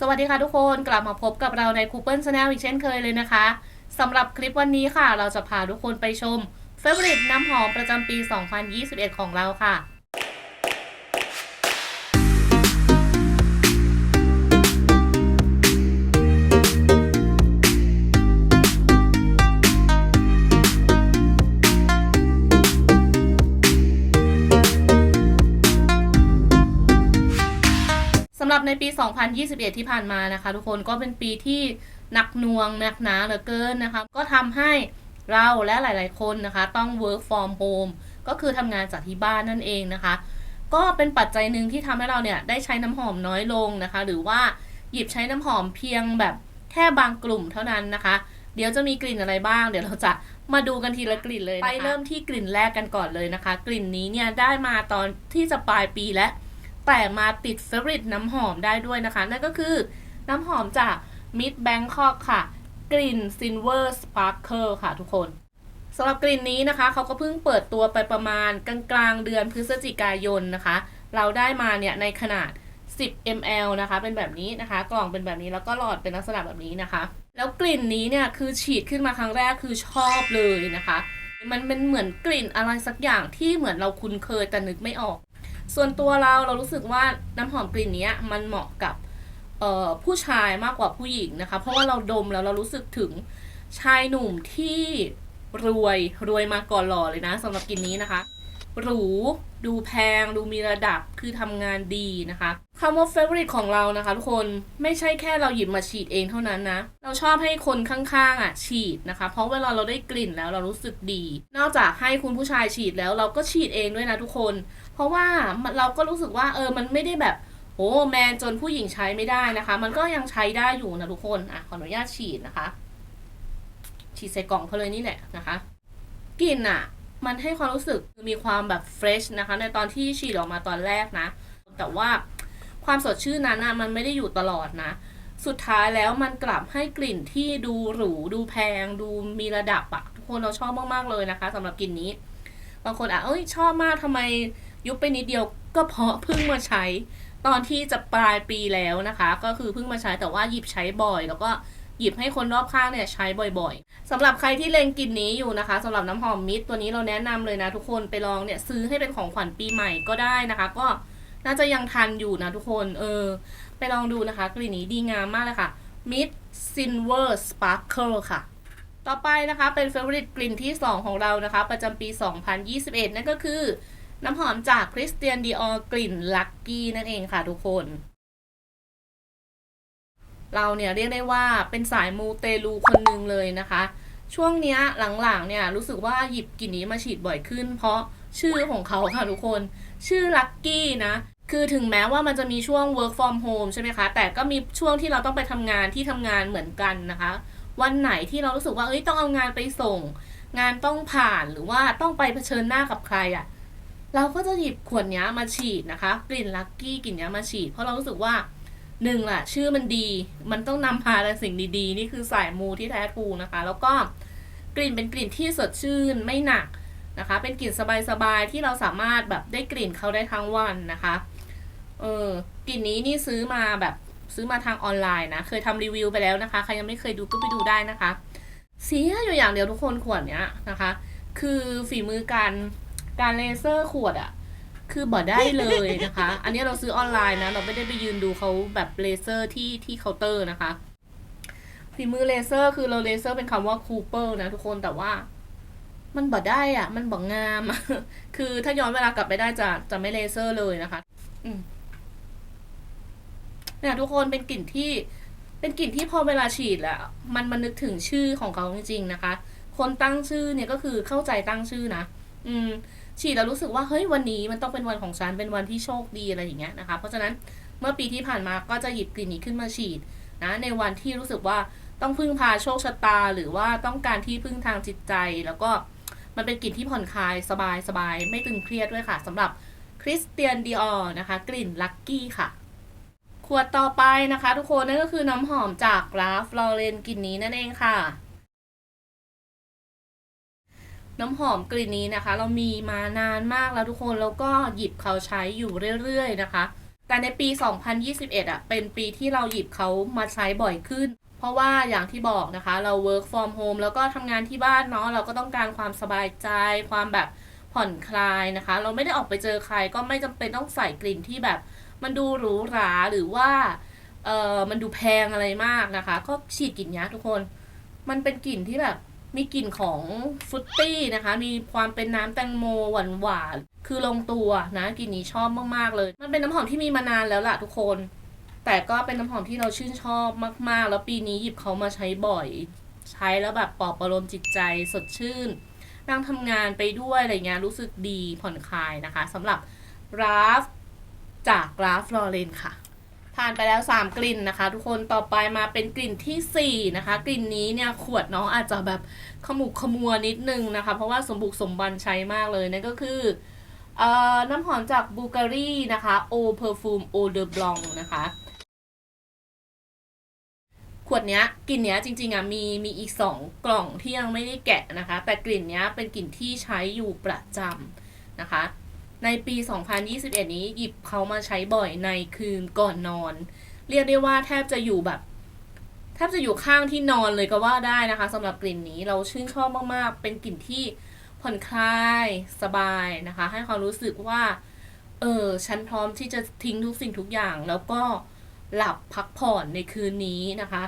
สวัสดีค่ะทุกคนกลับมาพบกับเราใน c o o p e r Channel อีกเช่นเคยเลยนะคะสำหรับคลิปวันนี้ค่ะ เราจะพาทุกคนไปชม Favorite น้ำหอมประจำปี 2021 ของเราค่ะำหรับในปี 2021 ที่ผ่านมานะคะ ทุกคนก็เป็นปีที่หนักหน่วงหนักหนาเหลือเกินนะคะ ก็ทำให้เราและหลาย ๆ คนนะคะ ต้อง work from home ก็คือทำงานจากที่บ้านนั่นเองนะคะ ก็เป็นปัจจัยหนึ่งที่ทำให้เราเนี่ยได้ใช้น้ำหอมน้อยลงนะคะ หรือว่าหยิบใช้น้ำหอมเพียงแบบแค่บางกลุ่มเท่านั้นนะคะ เดี๋ยวจะมีกลิ่นอะไรบ้าง เดี๋ยวเราจะมาดูกันทีละกลิ่นเลยนะคะไปเริ่มที่กลิ่นแรกกันก่อนเลยนะคะ กลิ่นนี้เนี่ยได้มาตอนที่จะปลายปีแล้ว แต่มาติดเฟร i t น้ำหอมได้ด้วยนะคะ นั่นก็คือน้ำหอมจาก Mid Bangkok ค่ะ กลิ่น Silver Sparkle ค่ะทุกคนสำหรับกลิ่นนี้นะคะเขาก็เพิ่งเปิดตัวไปประมาณกลางกลางๆเดือนพฤศจิกายนนะคะ เราได้มาเนี่ยในขนาด 10 ml นะคะ เป็นแบบนี้นะคะ กล่องเป็นแบบนี้แล้วก็หลอดเป็นลักษณะแบบนี้นะคะ แล้วกลิ่นนี้เนี่ยคือฉีดขึ้นมาครั้งแรกคือชอบเลยนะคะ มันเป็นเหมือนกลิ่นอะไรสักอย่างที่เหมือนเราคุ้นเคยแต่นึกไม่ออก ส่วนตัวเราเรารู้สึกว่าน้ำหอมกลิ่นนี้มันเหมาะกับผู้ชายมากกว่าผู้หญิงนะคะ เพราะว่าเราดมแล้วเรารู้สึกถึงชายหนุ่มที่รวยรวยมาก่อนหล่อเลยนะสำหรับกลิ่นนี้นะคะ หรู ดูแพง ดูมีระดับคือทำงานดีนะคะคำว่า favorite ของเรานะคะทุกคนไม่ใช่แค่เราหยิบมาฉีดเองเท่านั้นนะ เราชอบให้คนข้างๆอะฉีดนะคะ เพราะเวลาเราได้กลิ่นแล้วเรารู้สึกดี นอกจากให้คุณผู้ชายฉีดแล้วเราก็ฉีดเองด้วยนะทุกคน เพราะว่าเราก็รู้สึกว่าเออมันไม่ได้แบบโอ้แมนจนผู้หญิงใช้ไม่ได้นะคะ มันก็ยังใช้ได้อยู่นะทุกคนอะขออนุญาตฉีดนะคะ ฉีดใส่กล่องเขาเลยนี่แหละนะคะกลิ่นอะ มันให้ความรู้สึกมีความแบบเฟรชนะคะ ในตอนที่ฉีดออกมาตอนแรกนะ แต่ว่าความสดชื่นนั้นนะมันไม่ได้อยู่ตลอดนะ สุดท้ายแล้วมันกลับให้กลิ่นที่ดูหรู ดูแพง ดูมีระดับอะทุกคนเราชอบมากๆเลยนะคะสำหรับกลิ่นนี้ บางคนอะเอ้ยชอบมากทำไมยุบไปนิดเดียวก็เพราะเพิ่งมาใช้ ตอนที่จะปลายปีแล้วนะคะ ก็คือเพิ่งมาใช้แต่ว่าหยิบใช้บ่อย แล้วก็ หยิบให้คนรอบข้างเนี่ยใช้บ่อยๆสำหรับใครที่เลงกลิ่นนี้อยู่นะคะสำหรับน้ำหอมมิตรตัวนี้เราแนะนำเลยนะทุกคนไปลองเนี่ยซื้อให้เป็นของขวัญปีใหม่ก็ได้นะคะ ก็น่าจะยังทันอยู่นะทุกคนเออ ไปลองดูนะคะ กลิ่นนี้ดีงามมากเลยค่ะ Mid Silver Sparkle ค่ะ ต่อไปนะคะเป็น favorite กลิ่นที่ 2 ของเรานะคะ ประจำปี 2021 นั่นก็คือ น้ำหอมจาก Christian Dior กลิ่น Lucky นั่นเองค่ะทุกคน เราเนี่ยเรียกได้ว่าเป็นสายมูเตลูคนหนึ่งเลยนะคะ ช่วงเนี้ยหลังๆเนี่ยรู้สึกว่าหยิบกลิ่นนี้มาฉีดบ่อยขึ้น เพราะชื่อของเขาค่ะทุกคน ชื่อ Lucky นะคือถึงแม้ว่ามันจะมีช่วง work from home ใช่ไหมคะ แต่ก็มีช่วงที่เราต้องไปทำงานที่ทำงานเหมือนกันนะคะ วันไหนที่เรารู้สึกว่าเอ้ยต้องเอางานไปส่ง งานต้องผ่านหรือว่าต้องไปเผชิญหน้ากับใครอะ่ะ เราก็จะหยิบขวดนี้มาฉีดนะคะ กลิ่นลักกี้กลิ่นนี้มาฉีด เพราะเรารู้สึกว่า หนึ่งล่ะ ชื่อมันดี มันต้องนำพาแต่สิ่งดีๆ นี่คือสายมูที่แท้ทูนะคะ แล้วก็กลิ่นเป็นกลิ่นที่สดชื่นไม่หนักนะคะ เป็นกลิ่นสบายๆที่เราสามารถแบบได้กลิ่นเขาได้ทั้งวันนะคะ เออกลิ่นนี้นี่ซื้อมาแบบซื้อมาทางออนไลน์นะ เคยทำรีวิวไปแล้วนะคะ ใครยังไม่เคยดูก็ไปดูได้นะคะเสียอยู่อย่างเดียวทุกคนขวดเนี้ยนะคะ คือฝีมือการการเลเซอร์ขวดอะ คือบ่ได้เลยนะคะ อันนี้เราซื้อออนไลน์นะ เราไม่ได้ไปยืนดูเขาแบบเลเซอร์ที่ที่เคาน์เตอร์นะคะฝีมือเลเซอร์คือเราเลเซอร์เป็นคำว่าคูเปอร์นะทุกคนแต่ว่า มันบ่ได้อะมันบ่งาม คือถ้าย้อนเวลากลับไปได้จะจะไม่เลเซอร์เลยนะคะ อืมเนี่ยทุกคนเป็นกลิ่นที่ เป็นกลิ่นที่พอเวลาฉีดแล้ว มันมันนึกถึงชื่อของเขาจริงๆนะคะ คนตั้งชื่อเนี่ยก็คือเข้าใจตั้งชื่อนะอืม ฉีดแล้วรู้สึกว่าเฮ้ยวันนี้มันต้องเป็นวันของฉันเป็นวันที่โชคดีอะไรอย่างเงี้ยนะคะเพราะฉะนั้นเมื่อปีที่ผ่านมาก็จะหยิบกลิ่นนี้ขึ้นมาฉีดนะในวันที่รู้สึกว่าต้องพึ่งพาโชคชะตา หรือว่าต้องการที่พึ่งทางจิตใจ แล้วก็มันเป็นกลิ่นที่ผ่อนคลายสบายสบายไม่ตึงเครียดด้วยค่ะสำหรับคริสเตียนดิออนะคะ กลิ่นลักกี้ค่ะ ขวดต่อไปนะคะ ทุกคนนั่นก็คือน้ำหอมจากลาฟลอเรนกลิ่นนี้นั่นเองค่ะ น้ำหอมกลิ่นนี้นะคะ เรามีมานานมากแล้วทุกคนแล้วก็หยิบเขาใช้อยู่เรื่อยๆนะคะ แต่ในปี 2021อะเป็นปีที่เราหยิบเขามาใช้บ่อยขึ้น เพราะว่าอย่างที่บอกนะคะ เรา work from home แล้วก็ทำงานที่บ้านเนาะเราก็ต้องการความสบายใจ ความแบบผ่อนคลายนะคะ เราไม่ได้ออกไปเจอใครก็ไม่จำเป็นต้องใส่กลิ่นที่แบบ มันดูหรูหราหรือว่าเออมันดูแพงอะไรมากนะคะ ก็ฉีดกลิ่นเนี้ยทุกคน มันเป็นกลิ่นที่แบบ มีกลิ่นของฟรุตตี้นะคะ มีความเป็นน้ำแตงโมหวานหวานๆคือลงตัวนะกลิ่นนี้ชอบมากๆเลย มันเป็นน้ำหอมที่มีมานานแล้วล่ะทุกคน แต่ก็เป็นน้ำหอมที่เราชื่นชอบมากๆ แล้วปีนี้หยิบเขามาใช้บ่อย ใช้แล้วแบบปลอบประโลมจิตใจสดชื่น นั่งทำงานไปด้วยอะไรเงี้ยรู้สึกดีผ่อนคลายนะคะสำหรับราฟจากราฟลอเรนค่ะ ผ่านไปแล้ว 3 กลิ่นนะคะ ทุกคนต่อไปมาเป็นกลิ่นทีสี่ 4 นะคะ กลิ่นนี้เนี่ยขวดน้องอาจจะแบบขมุกขมัวนิดนึงนะคะ เพราะว่าสมบุกสมบันใช้มากเลยนั่นก็คืออน้ำหอมจากบูการีนะคะ O Perfume Eau de Blanc นะคะ ขวดเนี้ยกลิ่นเนี้ยจริงๆอะมีมีอีก 2 กล่องที่ยังไม่ได้แกะนะคะ แต่กลิ่นเนี้ยเป็นกลิ่นที่ใช้อยู่ประจำนะคะ ในปี 2021 นี้หยิบเขามาใช้บ่อยในคืนก่อนนอน เรียกได้ว่าแทบจะอยู่แบบแทบจะอยู่ข้างที่นอนเลยก็ว่าได้นะคะสำหรับกลิ่นนี้เราชื่นชอบมากๆ เป็นกลิ่นที่ผ่อนคลายสบายนะคะ ให้ความรู้สึกว่า เออฉันพร้อมที่จะทิ้งทุกสิ่งทุกอย่าง แล้วก็หลับพักผ่อนในคืนนี้นะคะ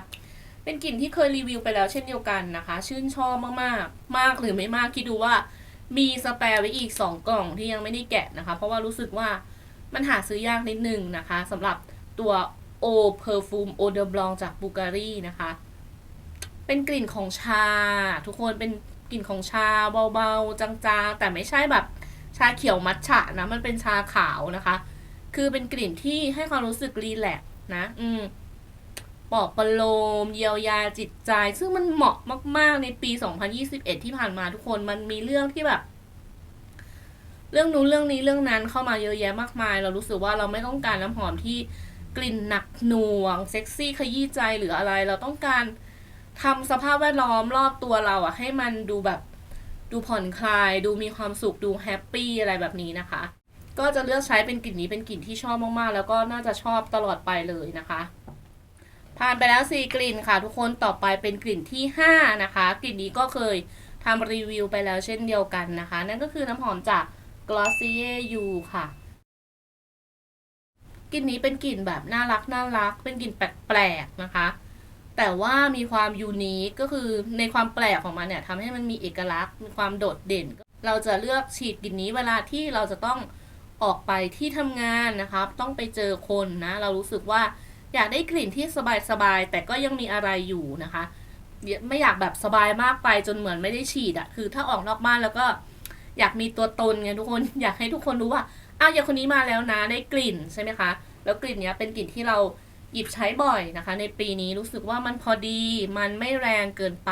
เป็นกลิ่นที่เคยรีวิวไปแล้วเช่นเดียวกันนะคะ ชื่นชอบมากๆ มากหรือไม่มากคิดดูว่า มีสแปร์ไว้อีก 2 กล่องที่ยังไม่ได้แกะนะคะ เพราะว่ารู้สึกว่ามันหาซื้อยากนิดนึงนะคะสำหรับตัว O Perfume Eau de Blanc จากบูการีนะคะ เป็นกลิ่นของชา ทุกคนเป็นกลิ่นของชาเบาๆ จางๆ แต่ไม่ใช่แบบชาเขียวมัทฉะนะ มันเป็นชาขาวนะคะ คือเป็นกลิ่นที่ให้ความรู้สึกรีแลกนะ อืม ปลอบประโลม เยียวยาจิตใจ ซึ่งมันเหมาะมาก ๆ ในปี 2021 ที่ผ่านมาทุกคนมันมีเรื่องที่แบบ เรื่องนู้นเรื่องนี้เรื่องนั้นเข้ามาเยอะแยะมากมาย เรารู้สึกว่าเราไม่ต้องการน้ำหอมที่กลิ่นหนักหน่วง เซ็กซี่ขยี้ใจหรืออะไร เราต้องการทำสภาพแวดล้อมรอบตัวเราอะให้มันดูแบบดูผ่อนคลาย ดูมีความสุขดูแฮปปี้อะไรแบบนี้นะคะ ก็จะเลือกใช้เป็นกลิ่นนี้เป็นกลิ่นที่ชอบมากๆ แล้วก็น่าจะชอบตลอดไปเลยนะคะ ผ่านไปแล้วสี่กลิ่นค่ะทุกคนต่อไปเป็นกลิ่นที่ห้านะคะ กลิ่นนี้ก็เคยทำรีวิวไปแล้วเช่นเดียวกันนะคะ นั่นก็คือน้ำหอมจาก Glossier U ค่ะ กลิ่นนี้เป็นกลิ่นแบบน่ารักน่ารัก เป็นกลิ่นแปลกๆนะคะ แต่ว่ามีความยูนิคก็คือในความแปลกของมันเนี่ยทำให้มันมีเอกลักษณ์ มีความโดดเด่น เราจะเลือกฉีดกลิ่นนี้เวลาที่เราจะต้องออกไปที่ทำงานนะคะ ต้องไปเจอคนนะ เรารู้สึกว่า อยากได้กลิ่นที่สบายๆแต่ก็ยังมีอะไรอยู่นะคะ ไม่อยากแบบสบายมากไปจนเหมือนไม่ได้ฉีดอะคือถ้าออกนอกบ้านแล้วก็อยากมีตัวตนไงทุกคนอยากให้ทุกคนรู้ว่าอ้าวยาคนนี้มาแล้วนะได้กลิ่นใช่ไหมคะแล้วกลิ่นเนี้ยเป็นกลิ่นที่เราหยิบใช้บ่อยนะคะ ในปีนี้รู้สึกว่ามันพอดีมันไม่แรงเกินไป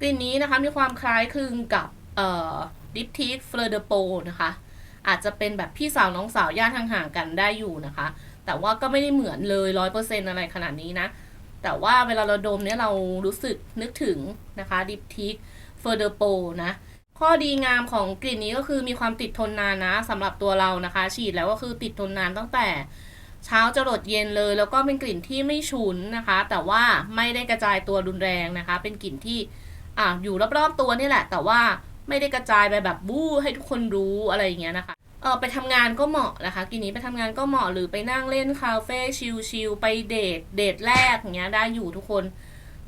กลิ่นนี้นะคะมีความคล้ายคลึงกับเอ่อดิปทิกเฟลเดโปนะคะ อาจจะเป็นแบบพี่สาวน้องสาวญาติห่างๆกันได้อยู่นะคะ แต่ว่าก็ไม่ได้เหมือนเลยร้อยเปอร์เซ็นอะไรขนาดนี้นะ แต่ว่าเวลาเราดมเนี่ยเรารู้สึกนึกถึงนะคะดิปทิกเฟอร์เดอร์โปนะข้อดีงามของกลิ่นนี้ก็คือมีความติดทนนานนะสำหรับตัวเรานะคะ ฉีดแล้วก็คือติดทนนานตั้งแต่เช้าจรดเย็นเลย แล้วก็เป็นกลิ่นที่ไม่ฉุนนะคะ แต่ว่าไม่ได้กระจายตัวรุนแรงนะคะ เป็นกลิ่นที่อ่าอยู่รอบๆตัวนี่แหละ แต่ว่าไม่ได้กระจายไปแบบบู้ให้ทุกคนรู้อะไรอย่างเงี้ยนะคะ เออไปทำงานก็เหมาะนะคะกลิ่นนี้ไปทำงานก็เหมาะหรือไปนั่งเล่นคาเฟ่ชิลๆไปเดทเดทแรกอย่างเงี้ยได้อยู่ทุกคน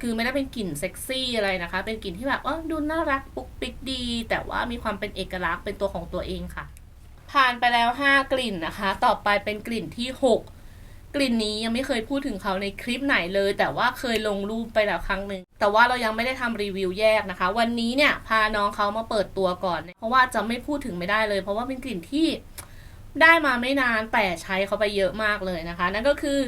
คือไม่ได้เป็นกลิ่นเซ็กซี่อะไรนะคะ เป็นกลิ่นที่แบบว่าดูน่ารักปุ๊กปิ๊กดี แต่ว่ามีความเป็นเอกลักษณ์เป็นตัวของตัวเองค่ะ ผ่านไปแล้ว 5 กลิ่นนะคะ ต่อไปเป็นกลิ่นที่ 6 กลิ่นนี้ยังไม่เคยพูดถึงเขาในคลิปไหนเลย แต่ว่าเคยลงรูปไปแล้วครั้งหนึ่ง แต่ว่าเรายังไม่ได้ทำรีวิวแยกนะคะ วันนี้เนี่ยพาน้องเขามาเปิดตัวก่อน เพราะว่าจะไม่พูดถึงไม่ได้เลย เพราะว่าเป็นกลิ่นที่ได้มาไม่นานแต่ใช้เขาไปเยอะมากเลยนะคะ นั่นก็คือ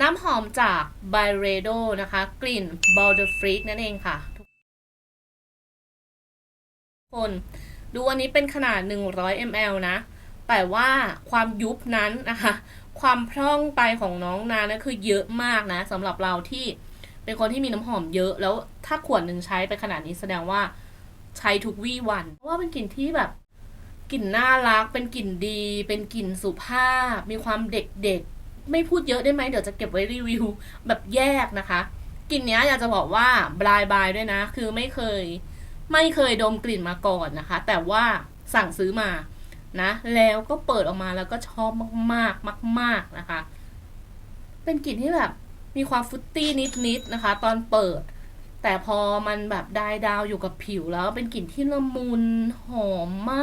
น้ำหอมจาก b y r e d o นะคะ กลิ่น b a l d e r f r e a k นั่นเองค่ะ ทุกคน ดูอันนี้เป็นขนาด 100 ml นะ แต่ว่าความยุบนั้นนะคะ ความพร่องไปของน้องนานะคือเยอะมากนะสำหรับเราที่ เป็นคนที่มีน้ำหอมเยอะ แล้วถ้าขวดหนึ่งใช้ไปขนาดนี้แสดงว่าใช้ทุกวี่วัน เพราะว่าเป็นกลิ่นที่แบบกลิ่นน่ารัก เป็นกลิ่นดี เป็นกลิ่นสุภาพ มีความเด็กๆ ไม่พูดเยอะได้ไหมเดี๋ยวจะเก็บไว้รีวิวแบบแยกนะคะกลิ่นเนี้ยอยากจะบอกว่าบลายบายด้วยนะ คือไม่เคย ไม่เคยดมกลิ่นมาก่อนนะคะ แต่ว่าสั่งซื้อมานะ แล้วก็เปิดออกมาแล้วก็ชอบมากๆมาก ๆนะคะ เป็นกลิ่นที่แบบ มีความฟุตตี้นิดๆนะคะ ตอนเปิด แต่พอมันแบบได้ดาวอยู่กับผิวแล้วเป็นกลิ่นที่ละมุนหอมม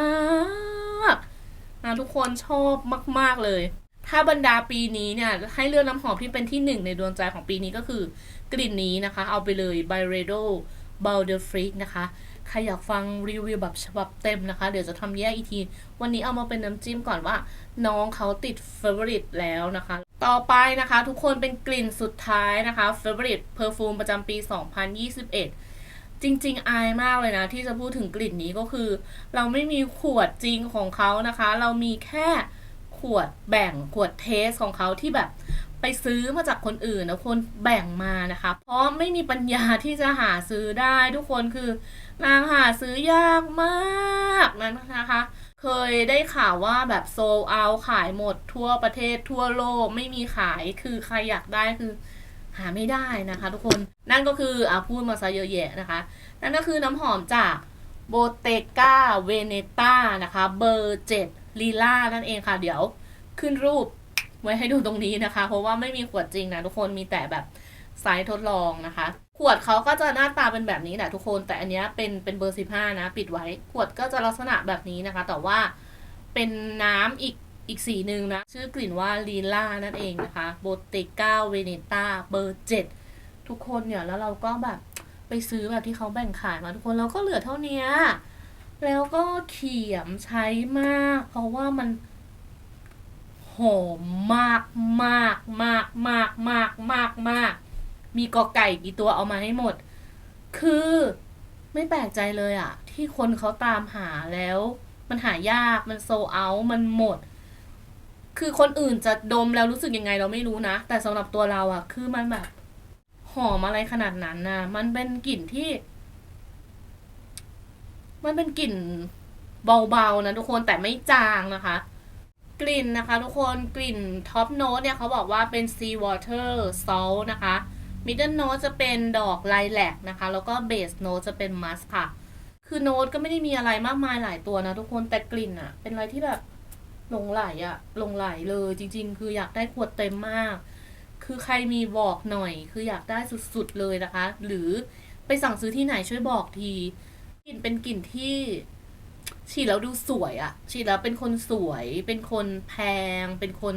ากนะทุกคนชอบมาก ๆเลย ถ้าบรรดาปีนี้เนี่ย ให้เลือกน้ำหอมที่เป็นที่หนึ่งในดวงใจของปีนี้ก็คือกลิ่นนี้นะคะ เอาไปเลย b y r e d o b a l d e r f r e a k นะคะใครอยากฟังรีวิวแบบฉบับเต็มนะคะ เดี๋ยวจะทำแยกอีกที วันนี้เอามาเป็นน้ำจิ้มก่อนว่า น้องเขาติด favorite แล้วนะคะ ต่อไปนะคะทุกคนเป็นกลิ่นสุดท้ายนะคะ favorite perfume ประจำปี 2021 จริงๆ อายมากเลยนะ ที่จะพูดถึงกลิ่นนี้ก็คือ เราไม่มีขวดจริงของเขานะคะ เรามีแค่ขวดแบ่งขวดเทสของเขาที่แบบไปซื้อมาจากคนอื่นนะคนแบ่งมานะคะ เพราะไม่มีปัญญาที่จะหาซื้อได้ทุกคนคือนางหาซื้อยากมากนั้นนะคะ เคยได้ข่าวว่าแบบโซลเอาขายหมดทั่วประเทศทั่วโลกไม่มีขายคือใครอยากได้คือ หาไม่ได้นะคะ ทุกคนนั่นก็คืออะพูดมาซะเยอะแยะนะคะ นั่นก็คือน้ำหอมจากโบเตกาเวเนต้านะคะเบอร์เจ็ดลีล่านั่นเองค่ะ เดี๋ยวขึ้นรูปไว้ให้ดูตรงนี้นะคะ เพราะว่าไม่มีขวดจริงนะทุกคนมีแต่แบบไซส์ทดลองนะคะ ขวดเขาก็จะหน้าตาเป็นแบบนี้แหละทุกคน แต่อันเนี้ยเป็นเป็นเบอร์สิบห้านะ ปิดไว้ ขวดก็จะลักษณะแบบนี้นะคะ แต่ว่าเป็นน้ำอีกอีกสีหนึ่งนะ ชื่อกลิ่นว่าลีล่านั่นเองนะคะโบเตกาเวเนต้าเบอร์เจ็ดทุกคนเนี่ยแล้วเราก็แบบไปซื้อแบบที่เขาแบ่งขายมาทุกคนเราก็เหลือเท่านี้แล้วก็เขียมใช้มาก เพราะว่ามันหอมมากมากมากมากมากมากมาก มีกอไก่กี่ตัวเอามาให้หมด คือไม่แปลกใจเลยอะที่คนเขาตามหาแล้ว มันหายากมันโซเอามันหมด คือคนอื่นจะดมแล้วรู้สึกยังไงเราไม่รู้นะ แต่สำหรับตัวเราอะคือมันแบบหอมอะไรขนาดนั้นนะมันเป็นกลิ่นที่ มันเป็นกลิ่นเบาๆนะทุกคนแต่ไม่จางนะคะ กลิ่นนะคะ ทุกคนกลิ่นท็อปโน้ตเนี่ยเขาบอกว่าเป็น sea water salt นะคะ middle note จะเป็นดอกไลแลกนะคะ แล้วก็ base note จะเป็นมัสค่ะ คือโน้ตก็ไม่ได้มีอะไรมากมายหลายตัวนะทุกคนแต่กลิ่นอะเป็นอะไรที่แบบหลงไหลอะหลงไหลเลยจริง ๆ คืออยากได้ขวดเต็มมาก คือใครมีบอกหน่อย คืออยากได้สุดๆเลยนะคะ หรือไปสั่งซื้อที่ไหนช่วยบอกทีกลิ่นเป็นกลิ่นที่ ฉีดแล้วดูสวยอะฉีดแล้วเป็นคนสวย เป็นคนแพง เป็นคน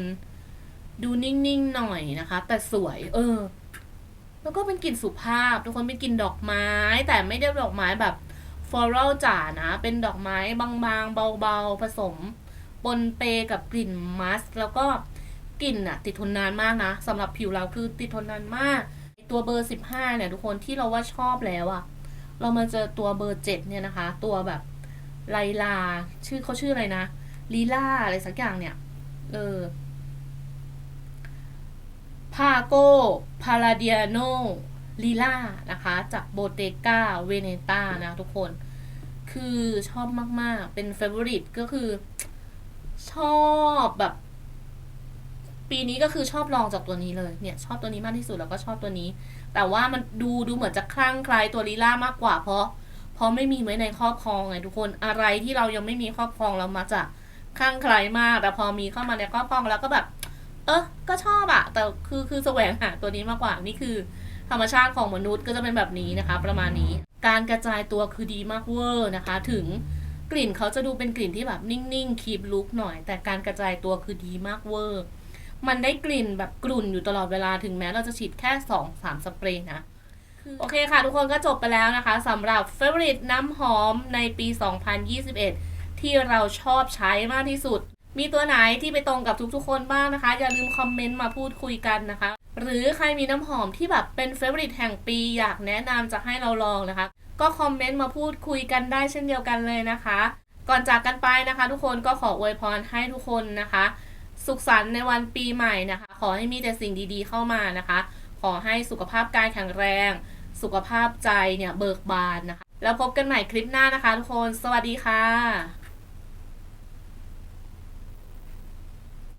ดูนิ่งๆหน่อยนะคะ แต่สวย เออ แล้วก็เป็นกลิ่นสุภาพ ทุกคนเป็นกลิ่นดอกไม้ แต่ไม่ได้ดอกไม้แบบฟลอรัลจ๋านะ เป็นดอกไม้บางๆ เบาๆ ผสมปนเปกับกลิ่นมัสแล้วก็กลิ่นอะติดทนนานมากนะสำหรับผิวเราคือติดทนนานมาก ตัวเบอร์สิบห้าเนี่ย ทุกคนที่เราว่าชอบแล้วอะเรามาเจอตัวเบอร์เจ็ดเนี่ยนะคะ ตัวแบบไลลา ชื่อเขาชื่ออะไรนะลีลาอะไรสักอย่างเนี่ย เออ พาโกพาลาเดียโนลีล่านะคะ จากโบเตกาเวเนต้านะทุกคน คือชอบมาก ๆ เป็นเฟเวอริตก็คือ ชอบแบบ ปีนี้ก็คือชอบลองจากตัวนี้เลย เนี่ย ชอบตัวนี้มากที่สุดแล้วก็ชอบตัวนี้ แต่ว่ามันดูดูเหมือนจะคลั่งคล้ตัวลีล่ามากกว่า เพราะ เพราะไม่มีไว้ในครอบครองไงทุกคน อะไรที่เรายังไม่มีครอบครองเรามาจะคลั่งคล้มาก แต่พอมีเข้ามาในครอบครองแล้วก็แบบ เออก็ชอบอะแต่คือคือแสวงหาตัวนี้มากกว่านี่คือ ธรรมชาติของมนุษย์ก็จะเป็นแบบนี้นะคะ ประมาณนี้ การกระจายตัวคือดีมากเวอร์นะคะ ถึงกลิ่นเขาจะดูเป็นกลิ่นที่แบบนิ่งๆคีบลุกหน่อย แต่การกระจายตัวคือดีมากเวอร์ มันได้กลิ่นแบบกลุ่นอยู่ตลอดเวลาถึงแม้เราจะฉีดแค่2อสามสเปรย์นะโอเคค่ะ ทุกคนก็จบไปแล้วนะคะสำหรับ Favorite น้ำหอมในปี 2021 ที่เราชอบใช้มากที่สุด มีตัวไหนที่ไปตรงกับทุกๆคนบ้างนะคะ อย่าลืมคอมเมนต์มาพูดคุยกันนะคะ หรือใครมีน้ำหอมที่แบบเป็น Favorite แห่งปีอยากแนะนำจะให้เราลองนะคะ ก็คอมเมนต์มาพูดคุยกันได้เช่นเดียวกันเลยนะคะ ก่อนจากกันไปนะคะ ทุกคนก็ขออวยพรให้ทุกคนนะคะ สุขสันต์ในวันปีใหม่นะคะ ขอให้มีแต่สิ่งดีๆเข้ามานะคะ ขอให้สุขภาพกายแข็งแรง สุขภาพใจเนี่ยเบิกบานนะคะ แล้วพบกันใหม่คลิปหน้านะคะ ทุกคน สวัสดีค่ะ